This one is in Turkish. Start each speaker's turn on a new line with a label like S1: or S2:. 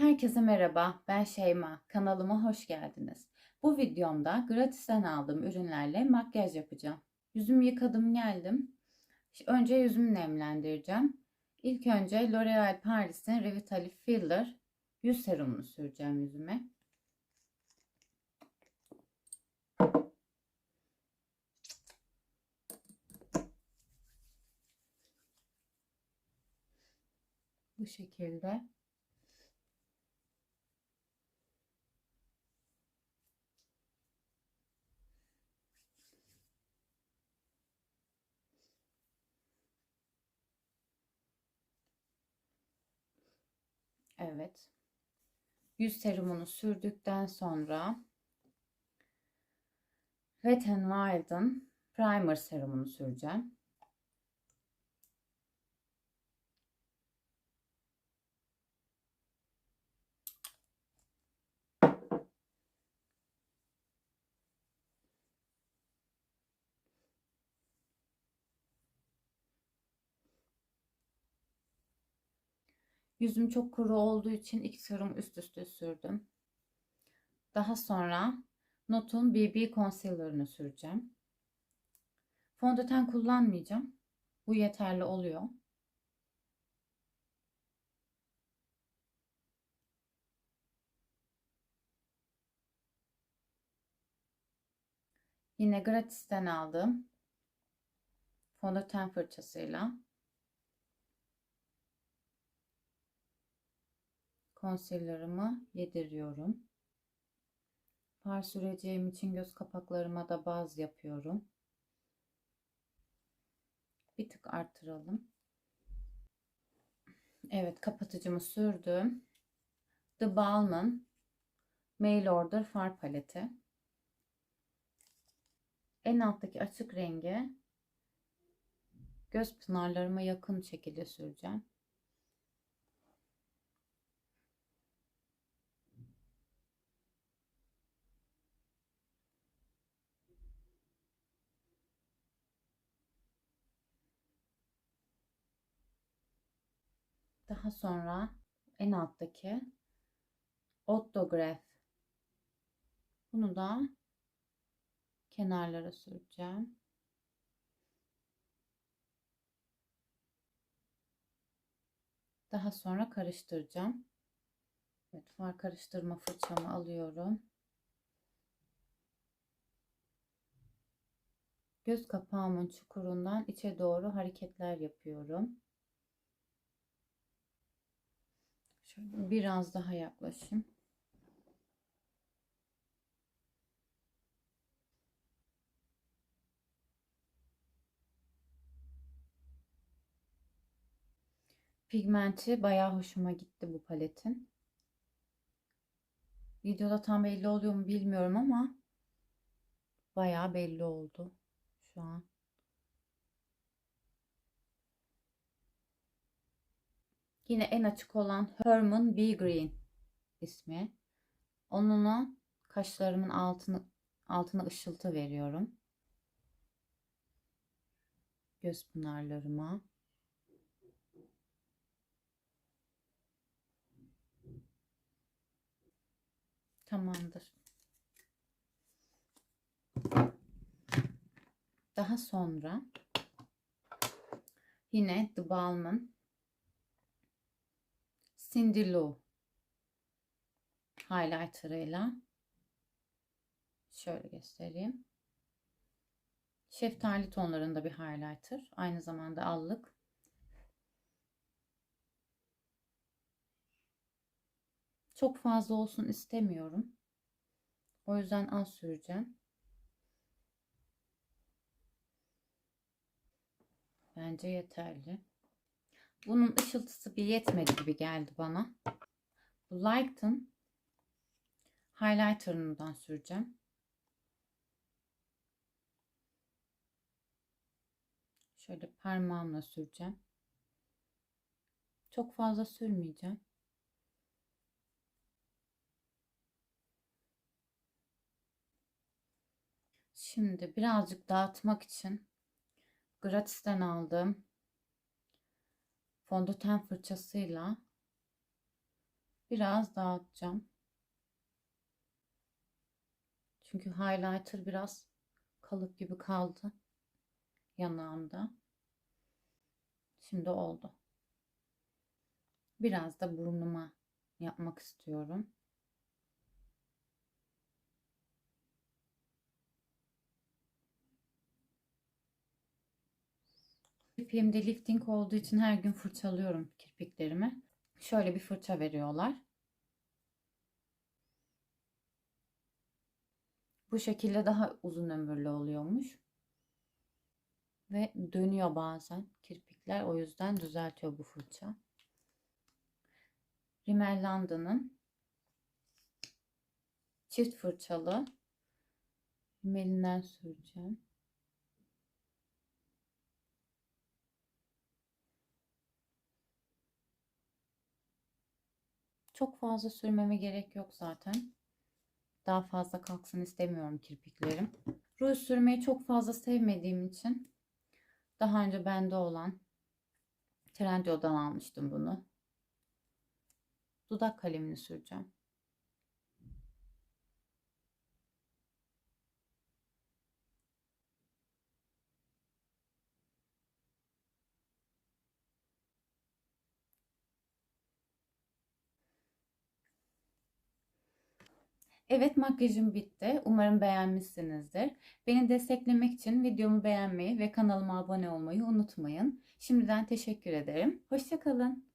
S1: Herkese merhaba, ben Şeyma. Kanalıma hoş geldiniz. Bu videomda gratisten aldığım ürünlerle makyaj yapacağım. Yüzümü yıkadım geldim. Önce yüzümü nemlendireceğim. İlk önce L'Oreal Paris'in Revitalife Filler yüz serumunu süreceğim yüzüme. Bu şekilde. Evet. Yüz serumunu sürdükten sonra Wet n Wild'ın primer serumunu süreceğim. Yüzüm çok kuru olduğu için iki serum üst üste sürdüm. Daha sonra Notun BB Concealer'ını süreceğim. Fondöten kullanmayacağım. Bu yeterli oluyor. Yine gratisten aldığım fondöten fırçasıyla concealer'ımı yediriyorum. Far süreceğim için göz kapaklarıma da baz yapıyorum. Bir tık arttıralım. Evet kapatıcımı sürdüm. The Balmain Mail Order far paleti. En alttaki açık rengi göz pınarlarıma yakın şekilde süreceğim. Daha sonra en alttaki Autograph. Bunu da kenarlara süreceğim. Daha sonra karıştıracağım. Evet, far karıştırma fırçamı alıyorum. Göz kapağımın çukurundan içe doğru hareketler yapıyorum. Şöyle biraz daha yaklaşayım. Pigmenti bayağı hoşuma gitti bu paletin. Videoda tam belli oluyor mu bilmiyorum ama bayağı belli oldu şu an. Yine en açık olan Herman B. Green ismi. Onunla kaşlarımın altını altına ışıltı veriyorum. Göz pınarlarıma. Tamamdır. Daha sonra yine The Balmain Cindy Lou highlighter'ıyla şöyle göstereyim. Şeftali tonlarında bir highlighter. Aynı zamanda allık. Çok fazla olsun istemiyorum. O yüzden az süreceğim. Bence yeterli. Bunun ışıltısı bir yetmedi gibi geldi bana. Bu Light'ın highlighter'ından süreceğim. Şöyle parmağımla süreceğim. Çok fazla sürmeyeceğim. Şimdi birazcık dağıtmak için gratisten aldığım fondöten fırçasıyla Biraz dağıtacağım. Çünkü highlighter biraz kalıp gibi kaldı yanağımda. Şimdi oldu. Biraz da burnuma yapmak istiyorum. Kirpiğimde lifting olduğu için her gün fırçalıyorum kirpiklerimi. Şöyle bir fırça veriyorlar. Bu şekilde daha uzun ömürlü oluyormuş. Ve dönüyor bazen kirpikler. O yüzden düzeltiyor bu fırça. Rimmel London'ın çift fırçalı rimelinden süreceğim. Çok fazla sürmeme gerek yok zaten. Daha fazla kalksın istemiyorum kirpiklerim. Ruj sürmeyi çok fazla sevmediğim için daha önce bende olan Trendyol'dan almıştım bunu. Dudak kalemini süreceğim. Evet makyajım bitti. Umarım beğenmişsinizdir. Beni desteklemek için videomu beğenmeyi ve kanalıma abone olmayı unutmayın. Şimdiden teşekkür ederim. Hoşçakalın.